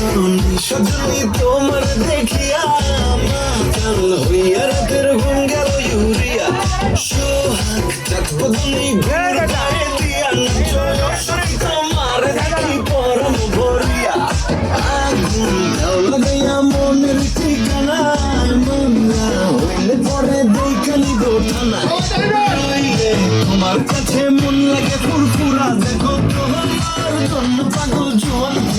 সজনী সজনী তোমার দেখিয়া মাতাল হইয়া রাতের ঘুম গেল ইউরিয়া সোহাগ চাঁদপদনী ঘুরটায় দিয়া নাচনী তোমার দেখি পরম ভরিয়া আগুন দাও লাগাইয়া মনের ঠিকানা মামলা হইলে পরে দেখালি দোঠানা তোমার কাছে মন লাগে ফুরফুরা দেখো